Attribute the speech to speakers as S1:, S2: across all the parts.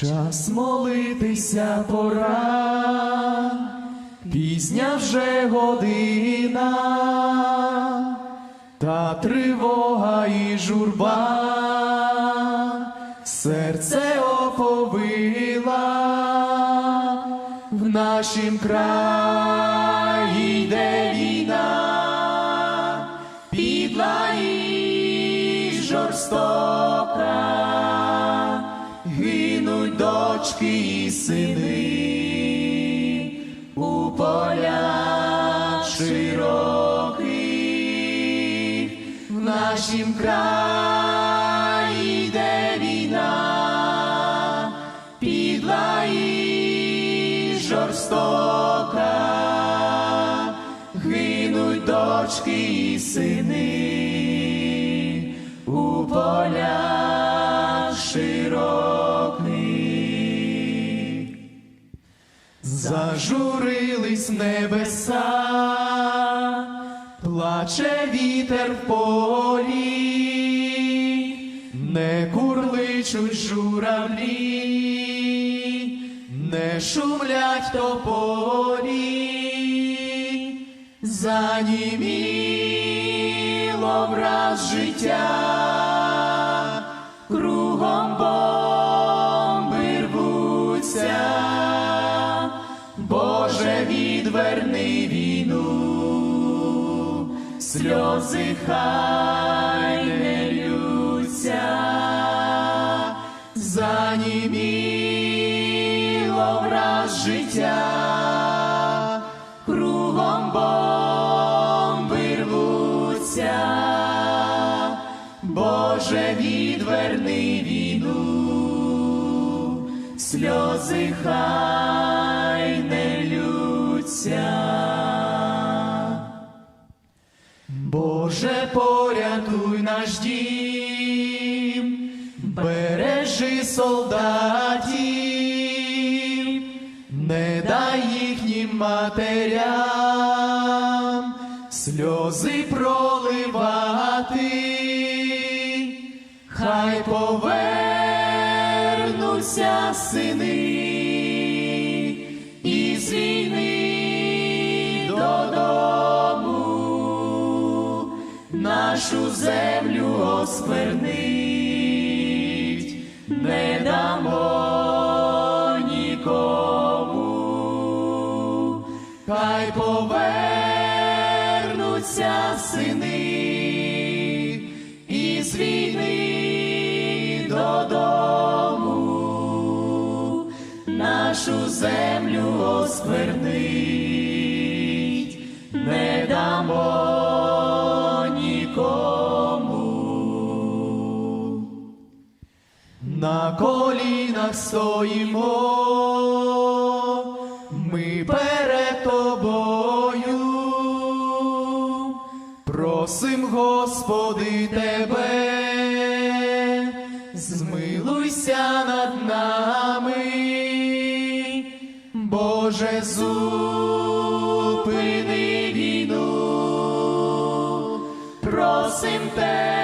S1: Час молитися пора, пізня вже година, та тривога і журба, серце оповила, в нашім краї дочки і сини у полях широких, в нашім краї йде війна, підла і жорстока, гинуть дочки і сини у полях Зажурились небеса, плаче вітер в полі, не курличуть журавлі, не шумлять тополі, заніміло враз життя, відверни війну, сльози хай не ллються, заніміло враз життя, кругом бомби Боже, відверни війну, сльози хай лються. Боже, порятуй наш дім, бережи солдатів, не дай їхнім матерям сльози проливати, хай повернуться сини нашу землю осквернить, не дамо нікому, хай повернуться сини із війни додому, нашу землю осквернить, На колінах стоїмо, ми перед тобою, просим, Господи, тебе, змилуйся над нами, Боже, зупини війну, просим тебе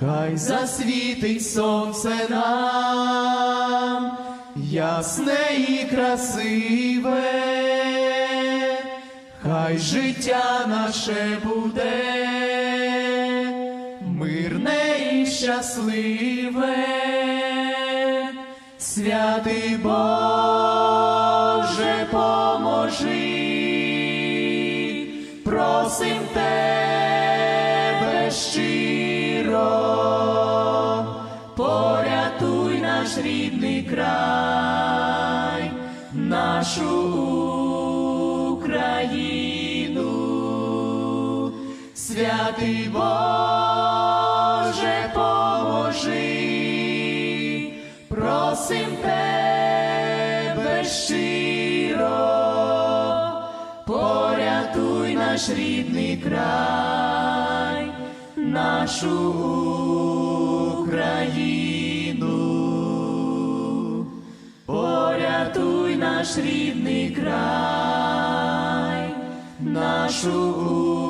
S1: Хай засвітить сонце нам, ясне і красиве, хай життя наше буде, мирне і щасливе, святий Боже, поможи, просим тебе нашу Україну, святий Боже поможи, просим тебе щиро, порятуй наш рідний край, нашу. Україну. Наш рідний край, нашу